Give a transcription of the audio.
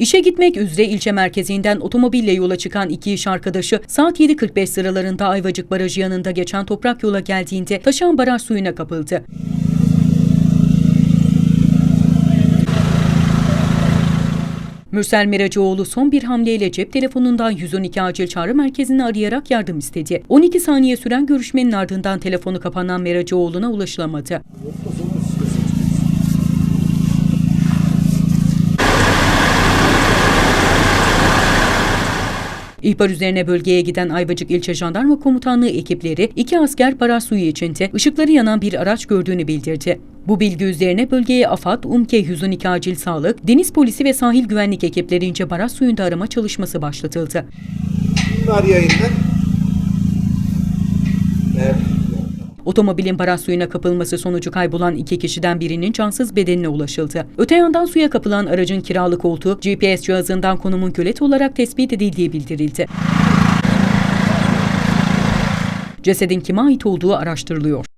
İşe gitmek üzere ilçe merkezinden otomobille yola çıkan iki iş arkadaşı saat 7.45 sıralarında Ayvacık Barajı yanında geçen toprak yola geldiğinde taşan baraj suyuna kapıldı. Mürsel Miracıoğlu son bir hamleyle cep telefonundan 112 acil çağrı merkezini arayarak yardım istedi. 12 saniye süren görüşmenin ardından telefonu kapanan Miracıoğlu'na ulaşılamadı. İhbar üzerine bölgeye giden Ayvacık İlçe Jandarma Komutanlığı ekipleri iki asker baraj suyu içinde ışıkları yanan bir araç gördüğünü bildirdi. Bu bilgi üzerine bölgeye AFAD, UMKE 112 Acil Sağlık, Deniz Polisi ve Sahil Güvenlik ekiplerince baraj suyunda arama çalışması başlatıldı. Var yayından. Evet. Otomobilin baraj suyuna kapılması sonucu kaybolan iki kişiden birinin cansız bedenine ulaşıldı. Öte yandan suya kapılan aracın kiralı koltuğu GPS cihazından konumun kölet olarak tespit edildiği bildirildi. Cesedin kime ait olduğu araştırılıyor.